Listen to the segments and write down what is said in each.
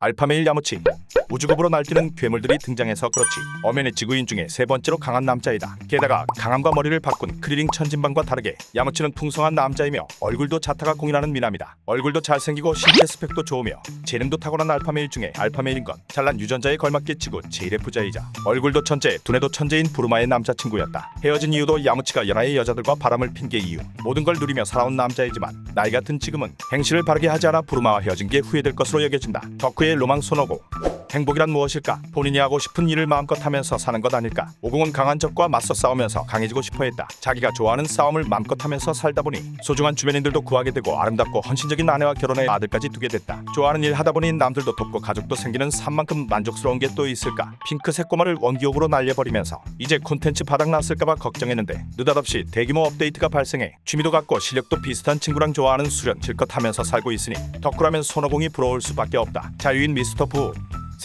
알파메일 야무치 우주급으로 날뛰는 괴물들이 등장해서 그렇지. 엄연히 지구인 중에 세 번째로 강한 남자이다. 게다가 강함과 머리를 바꾼 크리링 천진방과 다르게 야무치는 풍성한 남자이며 얼굴도 자타가 공인하는 미남이다. 얼굴도 잘생기고 신체 스펙도 좋으며 재능도 탁월한 알파메일 중에 알파메일인 건 잘난 유전자에 걸맞게 지구 제일의 부자이자 얼굴도 천재 두뇌도 천재인 부르마의 남자친구였다. 헤어진 이유도 야무치가 연하의 여자들과 바람을 핀 게 이유. 모든 걸 누리며 살아온 남자이지만 나이 같은 지금은 행실을 바르게 하지 않아 부르마와 헤어진 게 후회될 것으로 여겨진다. 덕후의 로망 손오고 행복이란 무엇일까? 본인이 하고 싶은 일을 마음껏 하면서 사는 것 아닐까? 오공은 강한 적과 맞서 싸우면서 강해지고 싶어했다. 자기가 좋아하는 싸움을 마음껏 하면서 살다 보니 소중한 주변인들도 구하게 되고 아름답고 헌신적인 아내와 결혼해 아들까지 두게 됐다. 좋아하는 일 하다 보니 남들도 돕고 가족도 생기는 산만큼 만족스러운 게 또 있을까? 핑크색 꼬마를 원기옥으로 날려버리면서 이제 콘텐츠 바닥났을까봐 걱정했는데 느닷없이 대규모 업데이트가 발생해 취미도 같고 실력도 비슷한 친구랑 좋아하는 수련 실컷 하면서 살고 있으니 덕후라면 손오공이 부러울 수밖에 없다. 자유인 미스터 부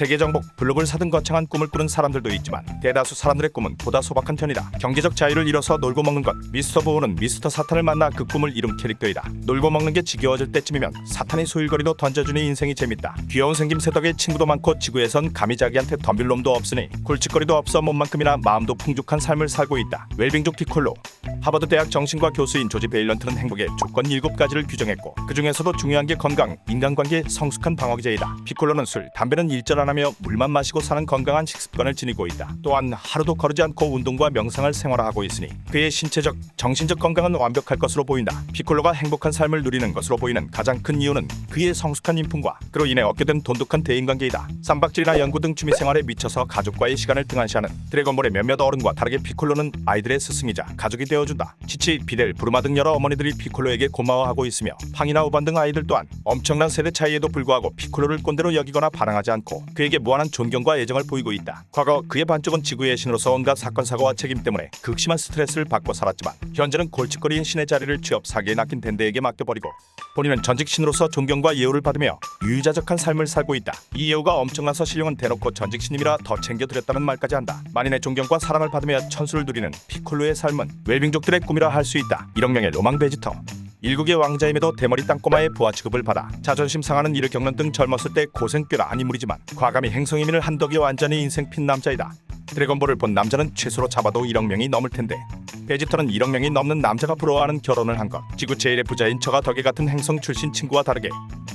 세계 정복, 블록을 사든 거창한 꿈을 꾸는 사람들도 있지만 대다수 사람들의 꿈은 보다 소박한 편이다. 경제적 자유를 잃어서 놀고 먹는 것. 미스터 보호는 미스터 사탄을 만나 그 꿈을 이룬 캐릭터이다. 놀고 먹는 게 지겨워질 때쯤이면 사탄이 소일거리로 던져주니 인생이 재밌다. 귀여운 생김새 덕에 친구도 많고 지구에선 감히 자기한테 덤빌 놈도 없으니 골칫거리도 없어 몸만큼이나 마음도 풍족한 삶을 살고 있다. 웰빙족 피콜로 하버드 대학 정신과 교수인 조지 베일런트는 행복의 조건 7가지를 규정했고 그 중에서도 중요한 게 건강, 인간관계, 성숙한 방어기제이다. 피콜로는 술, 담배는 일절 안 하며 물만 마시고 사는 건강한 식습관을 지니고 있다. 또한 하루도 거르지 않고 운동과 명상을 생활화하고 있으니 그의 신체적, 정신적 건강은 완벽할 것으로 보인다. 피콜로가 행복한 삶을 누리는 것으로 보이는 가장 큰 이유는 그의 성숙한 인품과 그로 인해 얻게 된 돈독한 대인관계이다. 쌈박질이나 연구 등 취미생활에 미쳐서 가족과의 시간을 등한시하는 드래곤볼의 몇몇 어른과 다르게 피콜로는 아이들의 스승이자 가족이 되어준다. 치치, 비델, 부르마 등 여러 어머니들이 피콜로에게 고마워하고 있으며 팡이나 우반 등 아이들 또한 엄청난 세대 차이에도 불구하고 피콜로를 꼰대로 여기거나 반항하지 않고 그에게 무한한 존경과 애정을 보이고 있다. 과거 그의 반쪽은 지구의 신으로서 온갖 사건 사고와 책임 때문에 극심한 스트레스를 받고 살았지만 현재는 골칫거리인 신의 자리를 취업 사기에 낚인 댄데에게 맡겨버리고 본인은 전직 신으로서 존경과 예우를 받으며 유유자적한 삶을 살고 있다. 이 예우가 엄청나서 신령은 대놓고 전직 신임이라 더 챙겨드렸다는 말까지 한다. 만인의 존경과 사랑을 받으며 천수를 누리는 피콜로의 삶은 웰빙족들의 꿈이라 할 수 있다. 1억 명의 로망 베지터. 일국의 왕자임에도 대머리 땅꼬마의 부하 취급을 받아 자존심 상하는 일을 겪는 등 젊었을 때 고생뼈라 아니 무리지만 과감히 행성이민을 한 덕이 완전히 인생 핀 남자이다. 드래곤볼을 본 남자는 최소로 잡아도 1억 명이 넘을 텐데 베지터는 1억 명이 넘는 남자가 부러워하는 결혼을 한 것. 지구 제일의 부자인 저가 덕에 같은 행성 출신 친구와 다르게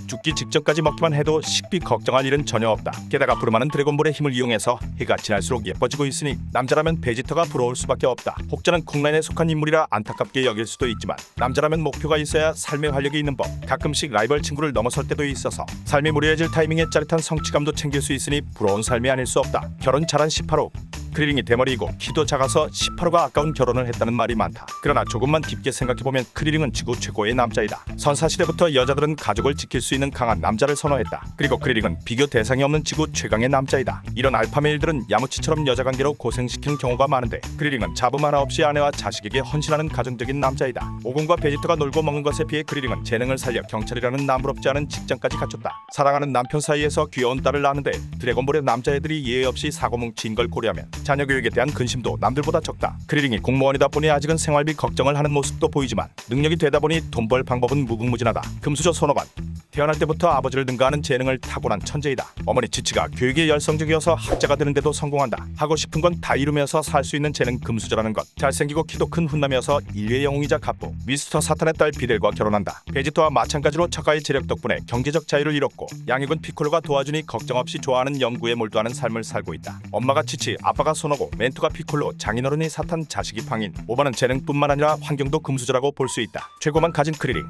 죽기 직전까지 먹기만 해도 식비 걱정할 일은 전혀 없다. 게다가 부르마는 드래곤볼의 힘을 이용해서 해가 지날수록 예뻐지고 있으니 남자라면 베지터가 부러울 수밖에 없다. 혹자는 콩라인에 속한 인물이라 안타깝게 여길 수도 있지만 남자라면 목표가 있어야 삶의 활력이 있는 법. 가끔씩 라이벌 친구를 넘어설 때도 있어서 삶이 무료해질 타이밍에 짜릿한 성취감도 챙길 수 있으니 부러운 삶이 아닐 수 없다. 결혼 잘한 18호. 크리링이 대머리이고 키도 작아서 18호가 아까운 결혼을 했다는 말이 많다. 그러나 조금만 깊게 생각해보면 크리링은 지구 최고의 남자이다. 선사시대부터 여자들은 가족을 지킬 수 있는 강한 남자를 선호했다. 그리고 크리링은 비교 대상이 없는 지구 최강의 남자이다. 이런 알파메일들은 야무치처럼 여자 관계로 고생시키는 경우가 많은데 크리링은 잡음 하나 없이 아내와 자식에게 헌신하는 가정적인 남자이다. 오공과 베지터가 놀고 먹는 것에 비해 크리링은 재능을 살려 경찰이라는 남부럽지 않은 직장까지 갖췄다. 사랑하는 남편 사이에서 귀여운 딸을 낳는데 드래곤볼의 남자애들이 예외 없이 사고뭉치인 걸 고려하면 자녀 교육에 대한 근심도 남들보다 적다. 크리링이 공무원이다 보니 아직은 생활비 걱정을 하는 모습도 보이지만 능력이 되다 보니 돈 벌 방법은 무궁무진하다. 금수저 손오반 태어날 때부터 아버지를 능가하는 재능을 타고난 천재이다. 어머니 지치가 교육에 열성적이어서 학자가 되는데도 성공한다. 하고 싶은 건 다 이루면서 살 수 있는 재능 금수저라는 것. 잘생기고 키도 큰 훈남이어서 인류의 영웅이자 갑부. 미스터 사탄의 딸 비델과 결혼한다. 베지터와 마찬가지로 처가의 재력 덕분에 경제적 자유를 잃었고 양육은 피콜로가 도와주니 걱정 없이 좋아하는 연구에 몰두하는 삶을 살고 있다. 엄마가 치치, 아빠가 손오고, 멘토가 피콜로, 장인어른이 사탄, 자식이 방인. 오바는 재능뿐만 아니라 환경도 금수저라고 볼 수 있다. 최고만 가진 크리링.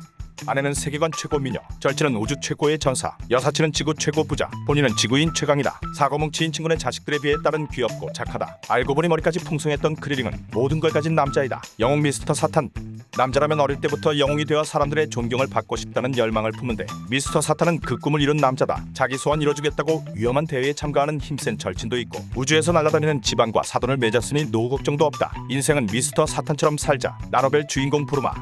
아내는 세계관 최고 미녀, 절친은 우주 최고의 전사, 여사친은 지구 최고 부자, 본인은 지구인 최강이다. 사고뭉치인 친구네 자식들에 비해 딸은 귀엽고 착하다. 알고 보니 머리까지 풍성했던 크리링은 모든 걸 가진 남자이다. 영웅 미스터 사탄. 남자라면 어릴 때부터 영웅이 되어 사람들의 존경을 받고 싶다는 열망을 품는데 미스터 사탄은 그 꿈을 이룬 남자다. 자기 소원 이뤄주겠다고 위험한 대회에 참가하는 힘센 절친도 있고 우주에서 날아다니는 지방과 사돈을 맺었으니 노후 걱정도 없다. 인생은 미스터 사탄처럼 살자. 나노벨 주인공 부르마.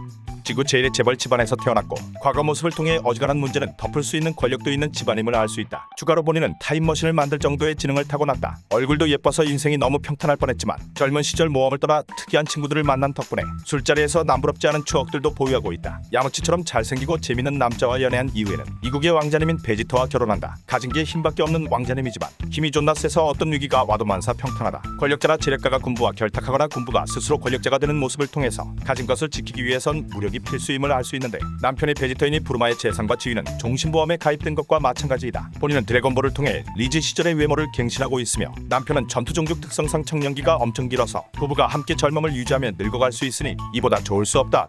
지구 제일의 재벌 집안에서 태어났고 과거 모습을 통해 어지간한 문제는 덮을 수 있는 권력도 있는 집안임을 알 수 있다. 추가로 본인은 타임머신을 만들 정도의 지능을 타고났다. 얼굴도 예뻐서 인생이 너무 평탄할 뻔했지만 젊은 시절 모험을 떠나 특이한 친구들을 만난 덕분에 술자리에서 남부럽지 않은 추억들도 보유하고 있다. 야무치처럼 잘생기고 재밌는 남자와 연애한 이후에는 이국의 왕자님인 베지터와 결혼한다. 가진 게 힘밖에 없는 왕자님이지만 힘이 존나 세서 어떤 위기가 와도 만사 평탄하다. 권력자나 재력가가 군부와 결탁하거나 군부가 스스로 권력자가 되는 모습을 통해서 가진 것을 지키기 위해선 무력이 필수임을 알 수 있는데 남편이 베지터이니 부르마의 재산과 지위는 종신보험에 가입된 것과 마찬가지이다. 본인은 드래곤볼을 통해 리즈 시절의 외모를 갱신하고 있으며 남편은 전투 종족 특성상 청년기가 엄청 길어서 부부가 함께 젊음을 유지하며 늙어갈 수 있으니 이보다 좋을 수 없다.